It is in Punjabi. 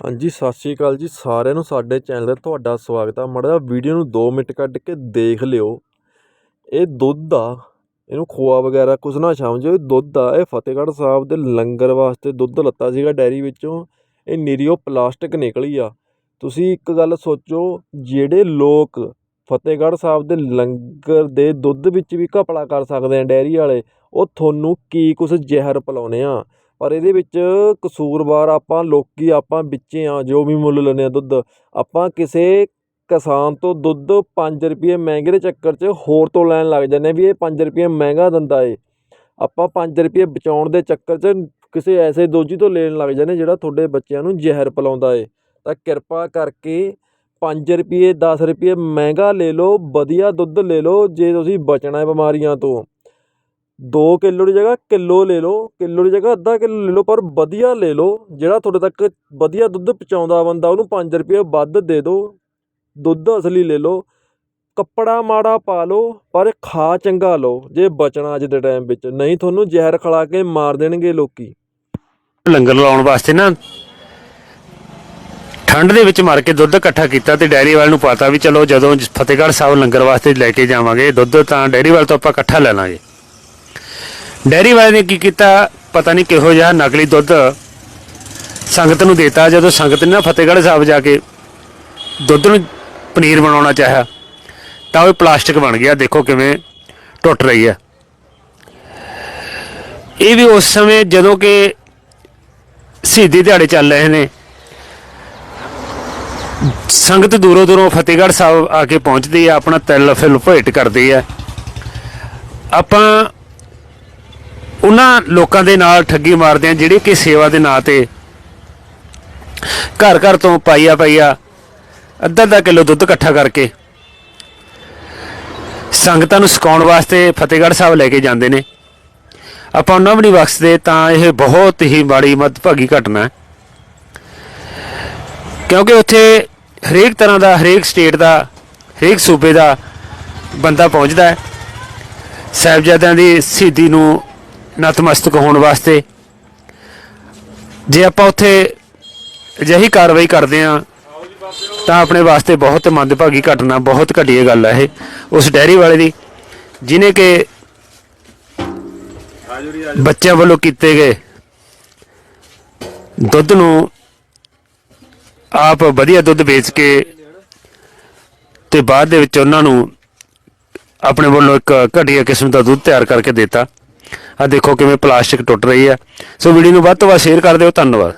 ਹਾਂਜੀ, ਸਤਿ ਸ਼੍ਰੀ ਅਕਾਲ ਜੀ ਸਾਰਿਆਂ ਨੂੰ, ਸਾਡੇ ਚੈਨਲ 'ਤੇ ਤੁਹਾਡਾ ਸਵਾਗਤ ਆ। ਮਾੜਾ ਜਿਹਾ ਵੀਡੀਓ ਨੂੰ 2 ਮਿੰਟ ਕੱਢ ਕੇ ਦੇਖ ਲਿਓ। ਇਹ ਦੁੱਧ ਆ, ਇਹਨੂੰ ਖੋਆ ਵਗੈਰਾ ਕੁਛ ਨਾ ਸਮਝੋ। ਇਹ ਦੁੱਧ ਆ, ਇਹ ਫਤਿਹਗੜ੍ਹ ਸਾਹਿਬ ਦੇ ਲੰਗਰ ਵਾਸਤੇ ਦੁੱਧ ਲੱਤਾ ਸੀਗਾ ਡੈਰੀ ਵਿੱਚੋਂ। ਇਹ ਨਿਰੀਓ ਪਲਾਸਟਿਕ ਨਿਕਲੀ ਆ। ਤੁਸੀਂ ਇੱਕ ਗੱਲ ਸੋਚੋ, ਜਿਹੜੇ ਲੋਕ ਫਤਿਹਗੜ੍ਹ ਸਾਹਿਬ ਦੇ ਲੰਗਰ ਦੇ ਦੁੱਧ ਵਿੱਚ ਵੀ ਘਪਲਾ ਕਰ ਸਕਦੇ ਆ ਡੈਰੀ ਵਾਲੇ, ਉਹ ਤੁਹਾਨੂੰ ਕੀ ਕੁਛ ਜ਼ਹਿਰ ਪਿਲਾਉਂਦੇ ਆ? ਪਰ ਇਹਦੇ ਵਿੱਚ ਕਸੂਰਵਾਰ ਆਪਾਂ ਲੋਕ ਆਪਾਂ ਵਿੱਚੇ ਹਾਂ ਜੋ ਵੀ ਮੁੱਲ ਲੈਂਦੇ ਹਾਂ ਦੁੱਧ। ਆਪਾਂ ਕਿਸੇ ਕਿਸਾਨ ਤੋਂ ਦੁੱਧ 5 ਰੁਪਏ ਮਹਿੰਗੇ ਦੇ ਚੱਕਰ 'ਚ ਹੋਰ ਤੋਂ ਲੈਣ ਲੱਗ ਜਾਂਦੇ ਹਾਂ ਵੀ ਇਹ 5 ਰੁਪਏ ਮਹਿੰਗਾ ਦਿੰਦਾ ਏ। ਆਪਾਂ 5 ਰੁਪਏ ਬਚਾਉਣ ਦੇ ਚੱਕਰ 'ਚ ਕਿਸੇ ਐਸੇ ਦੋਜੀ ਤੋਂ ਲੈਣ ਲੱਗ ਜਾਂਦੇ ਜਿਹੜਾ ਤੁਹਾਡੇ ਬੱਚਿਆਂ ਨੂੰ ਜ਼ਹਿਰ ਪਿਲਾਉਂਦਾ ਏ। ਤਾਂ ਕਿਰਪਾ ਕਰਕੇ 5 ਰੁਪਏ 10 ਰੁਪਏ ਮਹਿੰਗਾ ਲੈ ਲਓ, ਵਧੀਆ ਦੁੱਧ ਲੈ ਲਓ ਜੇ ਤੁਸੀਂ ਬਚਣਾ ਬਿਮਾਰੀਆਂ ਤੋਂ। 2 ਕਿਲੋ ਦੀ ਜਗ੍ਹਾ ਕਿਲੋ ਲੈ ਲਓ, ਕਿਲੋ ਦੀ ਜਗ੍ਹਾ ਅੱਧਾ ਕਿਲੋ ਲੈ ਲਓ, ਪਰ ਵਧੀਆ ਲੈ ਲਓ, ਜਿਹੜਾ ਤੁਹਾਡੇ ਤੱਕ ਵਧੀਆ ਦੁੱਧ ਪਹੁੰਚਾਉਂਦਾ ਬੰਦਾ, ਉਹਨੂੰ 5 ਰੁਪਏ ਵੱਧ ਦੇ ਦਿਓ। ਦੁੱਧ ਅਸਲੀ ਲੈ ਲਓ, ਕੱਪੜਾ ਮਾੜਾ ਪਾ ਲਓ, ਪਰ ਖਾ ਚੰਗਾ ਲਓ, ਜੇ ਬਚਣਾ ਅੱਜ ਦੇ ਟਾਈਮ ਵਿੱਚ। ਨਹੀਂ ਤੁਹਾਨੂੰ ਜ਼ਹਿਰ ਖਲਾ ਕੇ ਮਾਰ ਦੇਣਗੇ ਲੋਕੀ। ਲੰਗਰ ਲਾਉਣ ਵਾਸਤੇ ਨਾ, ਠੰਡ ਦੇ ਵਿੱਚ ਮਰ ਕੇ ਦੁੱਧ ਇਕੱਠਾ ਕੀਤਾ ਤੇ ਡੈਰੀ ਵਾਲ ਨੂੰ ਪਤਾ ਵੀ ਚਲੋ ਜਦੋਂ ਫਤਿਹਗੜ੍ਹ ਸਾਹਿਬ ਲੰਗਰ ਵਾਸਤੇ ਲੈ ਕੇ ਜਾਵਾਂਗੇ ਦੁੱਧ, ਤਾਂ ਡੈਰੀ ਵਾਲ ਤੋਂ ਆਪਾਂ ਇਕੱਠਾ ਲੈ ਲਾਂਗੇ। ਡੈਰੀ ਵਾਲੇ ਨੇ ਕੀ ਕੀਤਾ? ਪਤਾ ਨਹੀਂ ਕਿਹੋ ਜਿਹਾ ਨਕਲੀ ਦੁੱਧ ਸੰਗਤ ਨੂੰ ਦੇਤਾ, ਜਦੋਂ ਸੰਗਤ ਨੇ ਨਾ ਫਤਿਹਗੜ੍ਹ ਸਾਹਿਬ ਜਾ ਕੇ ਦੁੱਧ ਨੂੰ ਪਨੀਰ ਬਣਾਉਣਾ ਚਾਹਿਆ, ਤਾਂ ਉਹ ਪਲਾਸਟਿਕ ਬਣ ਗਿਆ। ਦੇਖੋ ਕਿਵੇਂ ਟੁੱਟ ਰਹੀ ਹੈ। ਇਹ ਵੀ ਉਸ ਸਮੇਂ ਜਦੋਂ ਕਿ ਸ਼ਹੀਦੀ ਦਿਹਾੜੇ ਚੱਲ ਰਹੇ ਨੇ, ਸੰਗਤ ਦੂਰੋਂ ਦੂਰੋਂ ਫਤਿਹਗੜ੍ਹ ਸਾਹਿਬ ਆ ਕੇ ਪਹੁੰਚਦੀ ਹੈ, ਆਪਣਾ ਤਿਲ ਫਿਲ ਭੇਟ ਕਰਦੀ ਹੈ। ਆਪਾਂ ਉਹਨਾਂ ਲੋਕਾਂ ਦੇ ਨਾਲ ਠੱਗੀ ਮਾਰਦੇ ਆ, ਜਿਹੜੇ ਕਿ ਸੇਵਾ ਦੇ ਨਾਂ ਤੇ ਘਰ ਘਰ ਤੋਂ ਪਾਈਆ ਪਾਈਆ ਅੱਧਾ ਅੱਧਾ ਕਿਲੋ ਦੁੱਧ ਇਕੱਠਾ ਕਰਕੇ ਸੰਗਤਾਂ ਨੂੰ ਸਿਖਾਉਣ ਵਾਸਤੇ ਫਤਿਹਗੜ੍ਹ ਸਾਹਿਬ ਲੈ ਕੇ ਜਾਂਦੇ ਨੇ। ਆਪਾਂ ਉਹਨਾਂ ਵੀ ਨਹੀਂ ਬਖਸ਼ਦੇ, ਤਾਂ ਇਹ ਬਹੁਤ ਹੀ ਮਾੜੀ ਮੱਦਭਾਗੀ ਘਟਨਾ ਹੈ। ਕਿਉਂਕਿ ਉੱਥੇ ਹਰੇਕ ਤਰ੍ਹਾਂ ਦਾ, ਹਰੇਕ ਸਟੇਟ ਦਾ, ਹਰੇਕ ਸੂਬੇ ਦਾ ਬੰਦਾ ਪਹੁੰਚਦਾ ਹੈ। ਸਾਹਿਬਜ਼ਾਦਿਆਂ ਦੀ ਸ਼ਹੀਦੀ ਨੂੰ ਨਤਮਸਤਕ ਹੋਣ ਵਾਸਤੇ। ਜੇ ਆਪਾਂ ਉੱਥੇ ਅਜਿਹੀ ਕਾਰਵਾਈ ਕਰਦੇ ਆ ਤਾਂ ਆਪਣੇ ਵਾਸਤੇ ਬਹੁਤ ਮੰਦਭਾਗੀ ਘਟਨਾ, ਬਹੁਤ ਘਟੀਆ ਗੱਲ ਹੈ ਇਹ, ਉਸ ਡੈਰੀ ਵਾਲੇ ਦੀ, ਜਿਨੇ ਕਿ ਬੱਚਿਆਂ ਵੱਲੋਂ ਕੀਤੇ ਗਏ ਦੁੱਧ ਨੂੰ ਆਪ ਵਧੀਆ ਦੁੱਧ ਵੇਚ ਕੇ ਤੇ ਬਾਅਦ ਦੇ ਵਿੱਚ ਉਹਨਾਂ ਨੂੰ ਆਪਣੇ ਵੱਲੋਂ ਇੱਕ ਘਟੀਆ ਕਿਸਮ ਦਾ ਦੁੱਧ ਤਿਆਰ ਕਰਕੇ ਦਿੱਤਾ। ਆ ਦੇਖੋ ਕਿਵੇਂ ਪਲਾਸਟਿਕ ਟੁੱਟ ਰਹੀ ਹੈ। ਸੋ ਵੀਡੀਓ ਨੂੰ ਵੱਧ ਤੋਂ ਵੱਧ ਸ਼ੇਅਰ ਕਰ ਦਿਓ। ਧੰਨਵਾਦ।